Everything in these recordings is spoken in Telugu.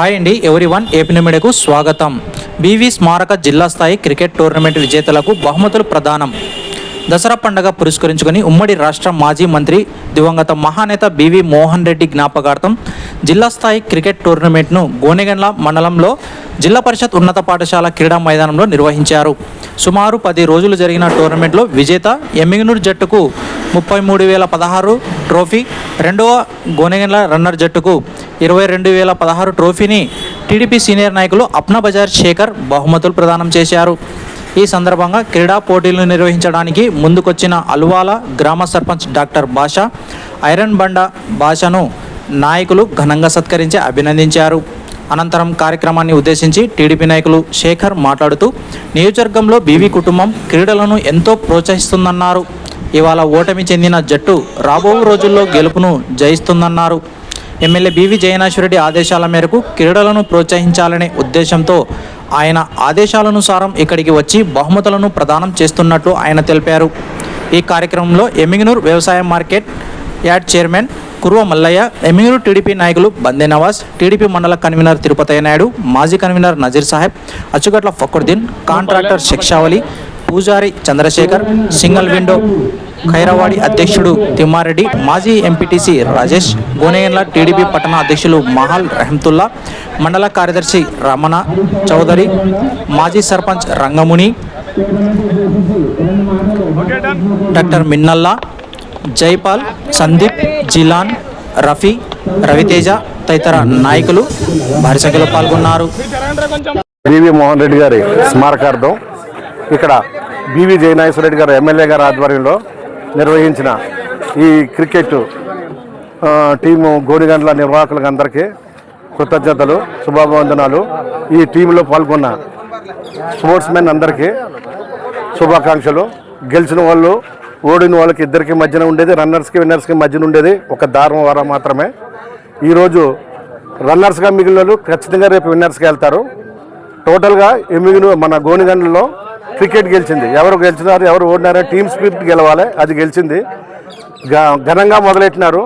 హాయ్ అండి ఎవరి వన్ ఏపీ స్వాగతం. బీవీ స్మారక జిల్లా స్థాయి క్రికెట్ టోర్నమెంట్ విజేతలకు బహుమతులు ప్రదానం. దసరా పండుగ పురస్కరించుకొని ఉమ్మడి రాష్ట్ర మాజీ మంత్రి దివంగత మహానేత బివి మోహన్ రెడ్డి జ్ఞాపకార్థం జిల్లా స్థాయి క్రికెట్ టోర్నమెంట్ను గోనెగండ్ల మండలంలో జిల్లా పరిషత్ ఉన్నత పాఠశాల క్రీడా మైదానంలో నిర్వహించారు. సుమారు పది రోజులు జరిగిన టోర్నమెంట్లో విజేత ఎమ్మిగనూరు జట్టుకు ముప్పై మూడు వేల పదహారు ట్రోఫీ రెండవ గోనెగన్ల రన్నర్ జట్టుకు ఇరవై రెండు వేల పదహారు ట్రోఫీని టీడీపీ సీనియర్ నాయకులు అప్నా బజార్ శేఖర్ బహుమతులు ప్రదానం చేశారు. ఈ సందర్భంగా క్రీడా పోటీలను నిర్వహించడానికి ముందుకొచ్చిన అల్వాల గ్రామ సర్పంచ్ డాక్టర్ బాషా ఐరన్ బండ భాషను నాయకులు ఘనంగా సత్కరించి అభినందించారు. అనంతరం కార్యక్రమాన్ని ఉద్దేశించి టీడీపీ నాయకులు శేఖర్ మాట్లాడుతూ నియోజకవర్గంలో బీవీ కుటుంబం క్రీడలను ఎంతో ప్రోత్సహిస్తుందన్నారు. ఇవాళ ఓటమి చెందిన జట్టు రాబో రోజుల్లో గెలుపును జయిస్తుందన్నారు. ఎమ్మెల్యే బీవీ జయనాశ్వరెడ్డి ఆదేశాల మేరకు క్రీడలను ప్రోత్సహించాలనే ఉద్దేశంతో ఆయన ఆదేశాలనుసారం ఇక్కడికి వచ్చి బహుమతులను ప్రదానం చేస్తున్నట్లు ఆయన తెలిపారు. ఈ కార్యక్రమంలో ఎమిగినూర్ వ్యవసాయ market yard chairman Kuruva Mallaiah Yemmiganur TDP నాయకులు బందే నవాజ్ టీడీపీ మండల కన్వీనర్ తిరుపతయ్య నాయుడు మాజీ convener Nazir Saheb Achchugatla Fakruddin contractor Shikshavali Pujari Chandrasekhar single window Khairawadi అధ్యక్షుడు తిమ్మారెడ్డి మాజీ ఎంపీటీసీ రాజేష్ గోనేయన్ల టీడీపీ పట్టణ అధ్యక్షులు మహాల్ రెహమ్తుల్లా మండల కార్యదర్శి రమణ చౌదరి మాజీ సర్పంచ్ రంగముని డాక్టర్ మిన్నల్లా జైపాల్ సందీప్ జిలాన్ రఫీ రవితేజ తదితర నాయకులు భారీ సంఖ్యలో పాల్గొన్నారు. బివి మోహన్ రెడ్డి గారి స్మారకార్థం ఇక్కడ బివి జయనాగేశ్వర రెడ్డి గారు ఎమ్మెల్యే గారి ఆధ్వర్యంలో నిర్వహించిన ఈ క్రికెట్ టీము గోడిగండ్ల నిర్వాహకులకు అందరికీ కృతజ్ఞతలు శుభాభివందనాలు. ఈ టీంలో పాల్గొన్న స్పోర్ట్స్ మెన్ అందరికీ శుభాకాంక్షలు. గెలిచిన వాళ్ళు ఓడిన వాళ్ళకి ఇద్దరికి మధ్యన ఉండేది రన్నర్స్కి విన్నర్స్కి మధ్యన ఉండేది. ఒక దారం వారం మాత్రమే. ఈరోజు రన్నర్స్గా మిగిలిన వాళ్ళు ఖచ్చితంగా రేపు విన్నర్స్కి వెళ్తారు. టోటల్గా ఎమిగిన మన గోనిగండ్లలో క్రికెట్ గెలిచింది. ఎవరు గెలిచినారు ఎవరు ఓడినారో టీమ్ స్పిరిట్ గెలవాలి అది గెలిచింది. ఘనంగా మొదలెట్టినారు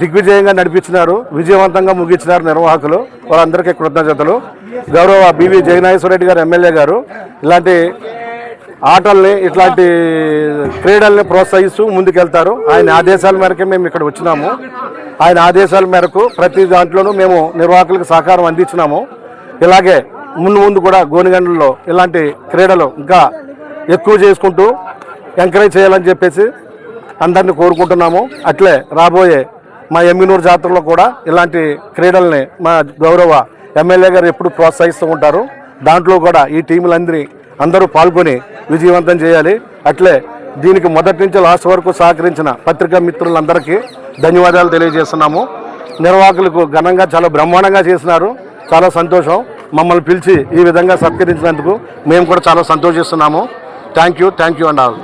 దిగ్విజయంగా నడిపించినారు విజయవంతంగా ముగించినారు నిర్వాహకులు. వాళ్ళందరికీ కృతజ్ఞతలు. గౌరవ బివి జగనాగేశ్వర రెడ్డి గారు ఎమ్మెల్యే గారు ఇలాంటి ఆటల్ని ఇట్లాంటి క్రీడల్ని ప్రోత్సహిస్తూ ముందుకెళ్తారు. ఆయన ఆదేశాల మేరకే మేము ఇక్కడ వచ్చినాము. ఆయన ఆదేశాల మేరకు ప్రతి దాంట్లోనూ మేము నిర్వాహకులకు సహకారం అందించినాము. ఇలాగే ముందు ముందు కూడా గోనిగండ్లలో ఇలాంటి క్రీడలు ఇంకా ఎక్కువ చేసుకుంటూ ఎంకరేజ్ చేయాలని చెప్పేసి అందరినీ కోరుకుంటున్నాము. అట్లే రాబోయే మా ఎమ్మినూరు జాతరలో కూడా ఇలాంటి క్రీడల్ని మా గౌరవ ఎమ్మెల్యే గారు ఎప్పుడు ప్రోత్సహిస్తూ ఉంటారు. దాంట్లో కూడా ఈ టీములందరి అందరూ పాల్గొని విజయవంతం చేయాలి. అట్లే దీనికి మొదటి నుంచి లాస్ట్ వరకు సహకరించిన పత్రికా మిత్రులందరికీ ధన్యవాదాలు తెలియజేస్తున్నాము. నిర్వాహకులకు ఘనంగా చాలా బ్రహ్మాండంగా చేసినారు. చాలా సంతోషం. మమ్మల్ని పిలిచి ఈ విధంగా సత్కరించినందుకు మేము కూడా చాలా సంతోషిస్తున్నాము. Thank you thank you and all